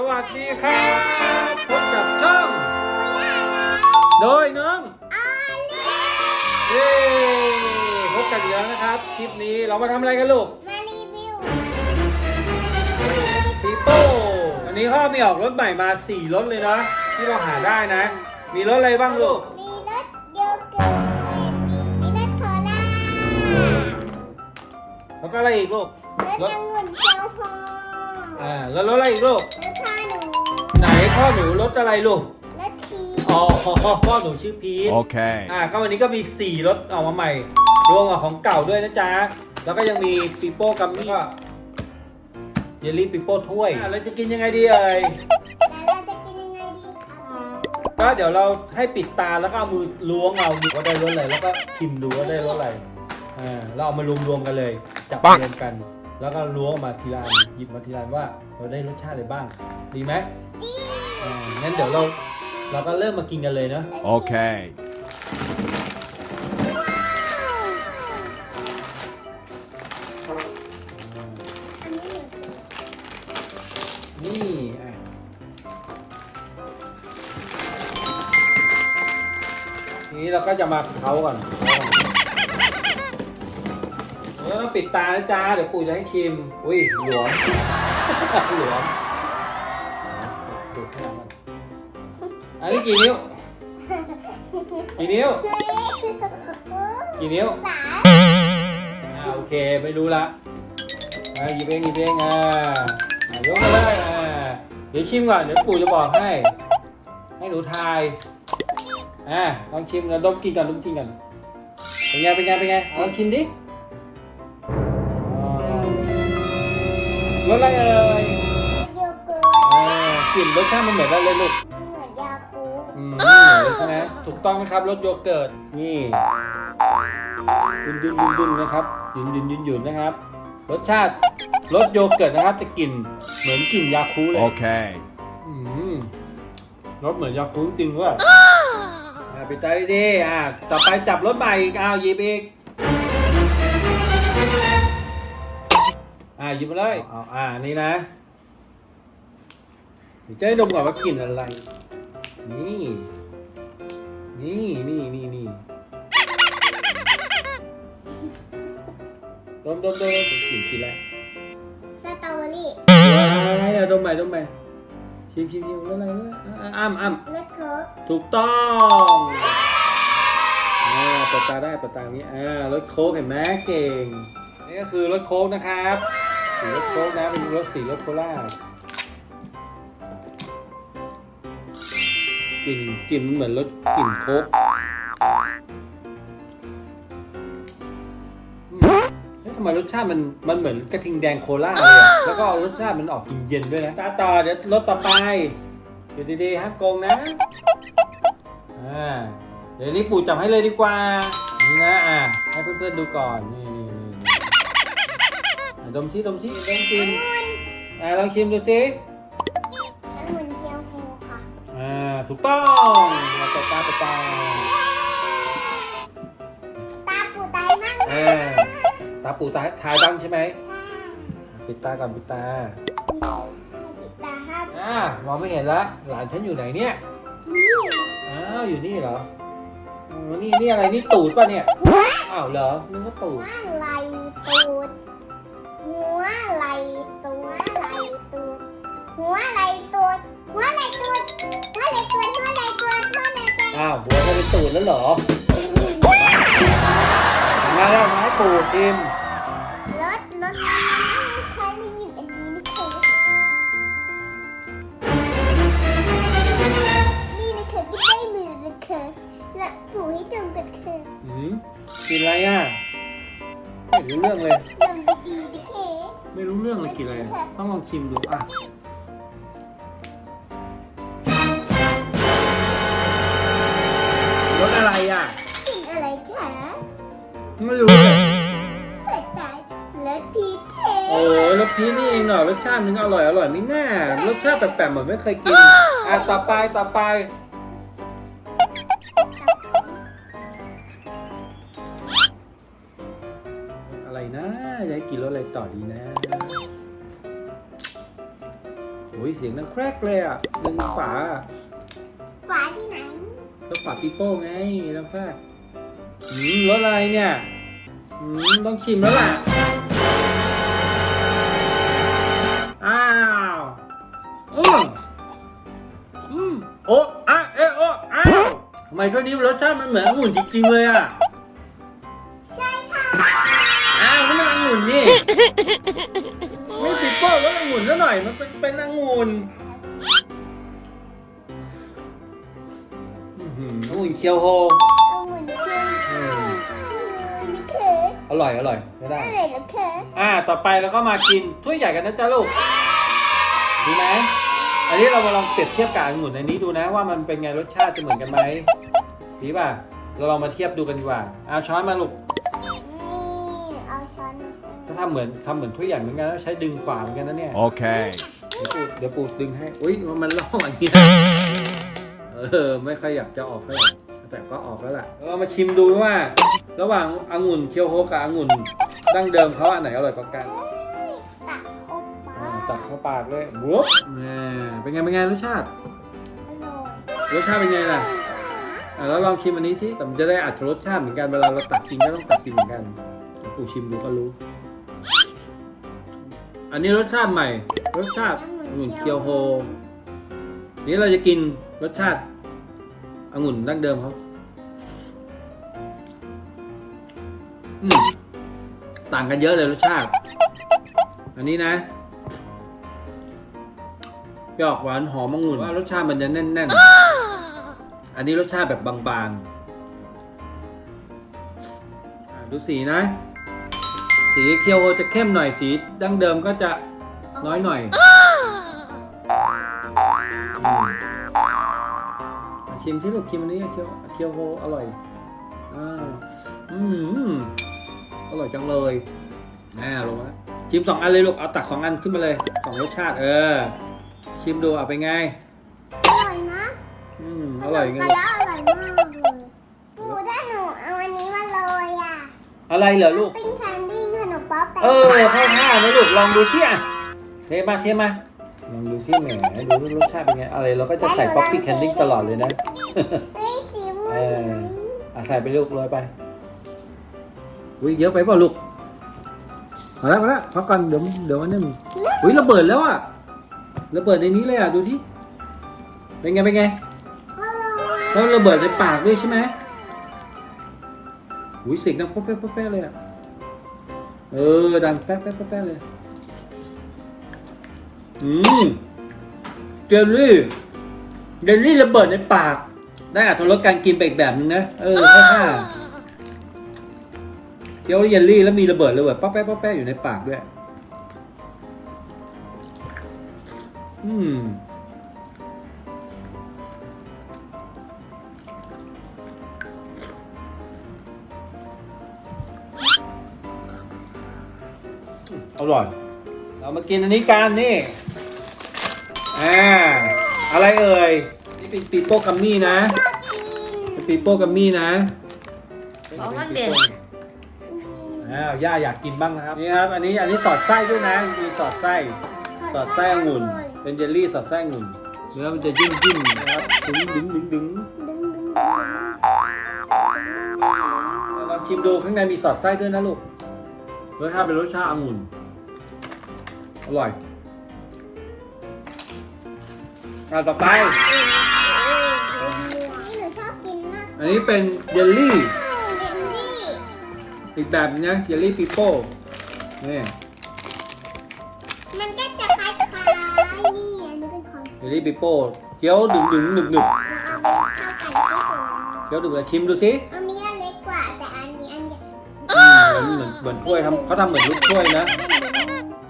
สวัสดีครับพบกับช่อง โดยน้องเย้พบกันอีกแล้วนะครับ คลิปนี้เรามาทำอะไรกันลูกมารีวิวปีโป้วันนี้เขามีออกรถใหม่มา 4 รถเลยนะที่เราหาได้นะ มีรถอะไรบ้างลูก มีรสโยเกิร์ตมีรสโคลาแล้วก็อะไรอีกลูกรสองุ่นเคียวโฮ อ่าแล้วรถอะไรอีกลูกรสพาหนูไหนพ่อหนูรถอะไรลูกรสทีอ๋อพ่อหนูชื่อพีท Okay. อ่าก็วันนี้ก็มี 4รถออกมาใหม่ รวมกับของเก่าด้วยนะจ๊ะ แล้วก็ยังมีปิโป้กัมมี่ก็เยลลี่ปิโป้ถ้วยอะแล้วจะกินยังไงดีเอ่ย แล้วเราจะกินยังไงดีครับก็เดี๋ยวเราให้ปิดตาแล้วก็เอามือล้วงเอาดูว่าได้รสอะไรแล้วก็ชิมดูว่าได้รสอะไรอ่าเราเอามารวมๆกันเลย จับปังรวมกัน แล้วก็ล้วงออกมาทีละอันหยิบมาทีละอันว่าเราได้รสชาติอะไรบ้าง ดีไหมดีอ่างั้นเดี๋ยวเราเราก็เริ่มมากินกันเลยเนาะ Okay. อันนี้หนูนี่อะทีนี้เราก็จะมาเค้าก่อนเออ ต้อปิดตานะจ๊ะเดี๋ยวปู่จะให้ชิม อุ้ยหลวม หลวมดูข้างหลังก่อนอันนี้กี่นิ้ว กี่นิ้ว กี่นิ้วสามอ่าโอเคไม่รู้ละอ่าหยิบเองหยิบเองอ่าอ่ายกมาเลยอ่าเดี๋ยวชิมก่อนเดี๋ยวปู่จะบอกให้ ให้หนูทายอ่าลองชิมแล้วดมกินก่อนดมกินก่อนเป็นไงเป็นไงเป็นไงลองชิมดิ รสอะไรเอ่ยโยเกิร์ตอ่ากลิ่นรสชาติมันเหมือนอะไรลูกมันเหมือนยาคูลอืมนี่เหมือนเลยใช่ไหมถูกต้องนะครับรสโยเกิร์ตนี่ดุนดุนดุนดุนนะครับดุนดุนดุนดุนนะครับ รสชาติรสโยเกิร์ตนะครับจะกลิ่นเหมือนกลิ่นยาคูลเลย Okay. อืมรสเหมือนยาคูลจริงว่ะอ่าไปใจดีๆอ่าต่อไปจับรถใหม่อีกอ้าวหยิบอีก อ่าหยิบมาเลยเอาอ่านี่นะเดี๋ยวจะให้ดมก่อนว่ากลิ่นอะไร นี่ นี่นี่นี่นี่ดมดมดมกลิ่นกลิ่นอะไรสตรอเบอรี่อะไรอะดมใหม่ดมใหม่ชิมชิมชิมอะไรวะอะอ้ำอ้ำรสโค้กถูกต้องอ่าเปิดตาได้เปิดตาอย่างนี้อ่ารถโค้กเห็นไหมเก่ง นี่ก็คือรถโค้กนะครับ สีรถโค้กนะเป็นรถสีรถโคล่ากลิ่นกลิ่นมันเหมือนรถกลิ่นโค้กอืมเฮ้ยทำไมรสชาติมันมันเหมือนกระทิงแดงโคล่าเลยอะแล้วก็รสชาติมันออกเย็นๆด้วยนะตาต่อเดี๋ยวรถต่อไปเดี๋ยวดีๆห้ามโกงนะอ่าเดี๋ยวนี้ปู่จับให้เลยดีกว่านี่นะอ่าให้เพื่อนๆดูก่อนนี่น ดมซิดมซิดมกินองุ่นอ่าลองชิมดูซิองุ่นเคียวโฮค่ะอ่าถูกต้องเราเปิดตาเปิดตาตาปูไตมั่งอ่าตาปู่ตาทายบ้างใช่ไหมใช่ปิดตาก่อนปิดตาปิดตาครับอ่ามองไม่เห็นละหลานฉันอยู่ไหนเนี่ยนี่อ้าวอยู่นี่เหรออ๋อนี่นี่อะไรนี่ตูดป่ะเนี่ยหัวอ้าวเหรอนึกว่าตูหัดวไหลตูด แล้วเหรอมาแล้วมาให้ปู่ชิมรถรถใครไม่หยิบอันนี้ไม่เคยนี่นะคะที่ได้มือนะคะและผูให้ดมกันค่ะอืมกินอะไรอะไม่รู้เรื่องเลย ดมดีๆนะคะไม่รู้เรื่องเลยกินอะไรต้องลองชิมดูอะ รอรสชาติมันอร่อยอร่อยไม่น่ารสชาติแปลกๆเหมือนไม่เคยกินอะต่อไปต่อไปอะไรนะจะให้กินรสอะไรต่อดีนะโอ้ยเสียงดังแครกเลยอะดึงฝาอะฝาที่ไหนแล้วฝาปีโป้ไงดังแครกอืมรสอะไรเนี่ยอืมต้องชิมแล้วล่ะ อืมอืมโอ้อะเอะโอ้อ้าวทำไมช่วงนี้รสชาติมันเหมือนองุ่นจริงๆเลยอะ ใช่ค่ะ อ้าวนี่มันองุ่นนี่ ไม่ปีโป้รสองุ่นซะหน่อย มันเป็นเป็นองุ่นอื้อหือองุ่นเคียวโฮ เอาหมุนขึ้นอืม นี่คืออร่อยอร่อยไม่ได้ อะไรนะคือ อ่า ต่อไปเราก็มากินถ้วยใหญ่กันนะจ๊ะลูก ดีไหม อันนี้เรามาลองเปรียบเทียบกับองุ่นในนี้ดูนะว่ามันเป็นไงรสชาติจะเหมือนกันไหมดีป่ะ เราลองมาเทียบดูกันดีกว่าเอาช้อนมาลูกนี่เอาช้อนมาถ้าทำเหมือนทำเหมือนถ้วยใหญ่เหมือนกันแล้วใช้ดึงฝาเหมือนกันนะเนี่ย Okay. เดี๋ยวปูเดี๋ยวปูดึงให้ อุ้ยมันล่องอย่างนี้เออ ไม่ค่อยอยากจะออกเท่าไหร่แต่ก็ออกแล้วล่ะ เรามาชิมดูว่า ระหว่างองุ่นเคียวโฮกับองุ่นดั้งเดิมเขาอันไหนอร่อยกว่ากัน ตักเข้าปากเลยบุ๊บแหม่เป็นไงเป็นไงรสชาติอร่อยรสชาติเป็นไงล่ะอะแล้วลองชิมอันนี้ที่แต่มันจะได้อัดรสชาติเหมือนกันเวลาเราตักกินก็ต้องตักกินเหมือนกันเดี๋ยวปูชิมดูก็รู้ อันนี้รสชาติใหม่ รสชาติองุ่นเคียวโฮ นี่เราจะกินรสชาติองุ่นดั้งเดิมเขาอืมต่างกันเยอะเลยรสชาติ อันนี้นะเปรี้ยวหวานหอมองุ่นว่ารสชาติมันจะแน่นๆ อันนี้รสชาติแบบบางๆอะดูสีนะ สีเคียวโฮจะเข้มหน่อยสีดั้งเดิมก็จะน้อยหน่อยอะชิมที่ลูกชิมอันนี้เคียวเคียวโฮอร่อยอ่าอืมอร่อยจังเลยแม่ลงมาชิมสองอันเลยลูก เอาตักสองอันขึ้นมาเลยสองรสชาติ เออ ชิมดูเอาไปนไง อร่อยนะอืมอร่อยไงขนมปังแล้วอร่อยมากเลยปู่ถ้าหนูเอาอันนี้มาโรยอะอะไรเหรอลูก ปิ้งแคนดี้ขนมป๊อปแปะเออเข้าท่านะลูกลองดูสิอะเทมาเทมาลองดูสิแหมดูรสชาติเป็นไงอะไรเราก็จะใส่ป๊อปปี้แคนดิ้งตลอดเลยนะ เฮ้ยสีม่วเองอ อะใส่ไปลูกโรยไปอุ้ยเยอะไปเปล่าลูกมาแล้วมาแล้วพักก่อนเดี๋ยวเดี๋ยวมันนึ่งอุ้ยระเบิดแล้วอะ ระเบิดในนี้เลยอะดูที่เป็นไงเป็นไงอร่อยแล้วระเบิดในปากด้วยใช่ไหมอุ้ยเสียงดังป๊อปแป๊ะป๊อปแป๊ะเลยอะเออดังแป๊ะแป๊ะแป๊ะแป๊ะเลยอืมเจลลี่เจลลี่ระเบิดในปากได้อัตรสการกินไปอีกแบบนึงนะเออข้าท่าเคี้ยวเยลลี่แล้วมีระเบิดระเบิดป๊อกแป๊ะป๊อกแป๊ะอยู่ในปากด้วย อืมอร่อย เรามากินอันนี้กันนี่ อ่า อะไรเอ่ย นี่เป็นปีโป้กัมมี่นะ เป็นปีโป้กัมมี่นะอ๋อมันเด่นอ้าวย่าอยากกินบ้างนะครับ นี่ครับ อันนี้ อันนี้สอดไส้ด้วยนะ มีสอดไส้ สอดไส้องุ่น เป็นเยลลี่สอดไส้องุ่นเนื้อมันจะยิ่งยิ่งนะครับดึงดึงดึงดึงดึงดึงลองชิมดูข้างในมีสอดไส้ด้วยนะลูกรสชาติเป็นรสชาติองุ่นอร่อยอะต่อไป นี่หนูชอบกินมากอันนี้เป็นเยลลี่เยลลี่อีกแบบนึงนะเยลลี่ปีโป้นี่มันก็ เป็นของเยลลี่ปีโป้เคี้ยวดึงดึงหนึบหนึบเราเอาเข้ากันก็สวยเคี้ยวดึงแล้วชิมดูสิอันนี้อันเล็กกว่าแต่อันนี้อันใหญ่อืมเหมือนเหมือนเหมือนถ้วยทำเขาทำเหมือนลูกถ้วยนะ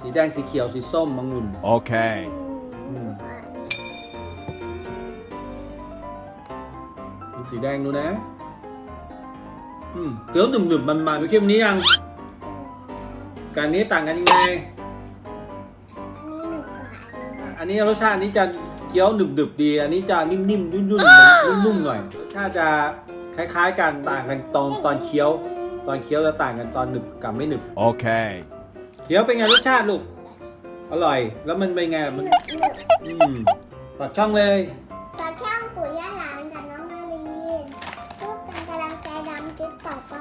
สีแดงสีเขียวสีส้มมังุ่น Okay. เป็นสีแดงดูนะ อืมเคี้ยวหนึบหนึบมันมันไปเคี้ยวนี้ยังการนี้ต่างกันยังไงอั นนี้หนูกว่าอันนี้รสชาติอันนี้จะเคี้ยวหนึบหนึบดี อันนี้จะนิ่มนิ่มๆนุ่นๆเหมือนนุ่มๆหน่อยรสชาติจะคล้ายๆกันต่างกันตอนตอนเคี้ยว ตอนเคี้ยวจะต่างกันตอนหนึบกับไม่หนึบ Okay. เคี้ยวเป็นไงรสชาติลูก อร่อย แล้วมันเป็นไงหมันนึบหนึบอืมตัดช่องเลยฝากช่องปู่ย่าหลานกับน้องนาลีนช่วยเป็นกำลังใจดำคลิปต่อไป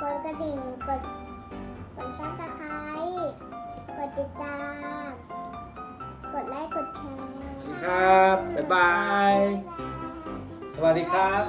กดกระดิ่ง กด กดซับสไครต์กดติดตาม กดไลค์กดแชร์ครับ บ๊ายบายบ๊ายบายสวัสดีครับ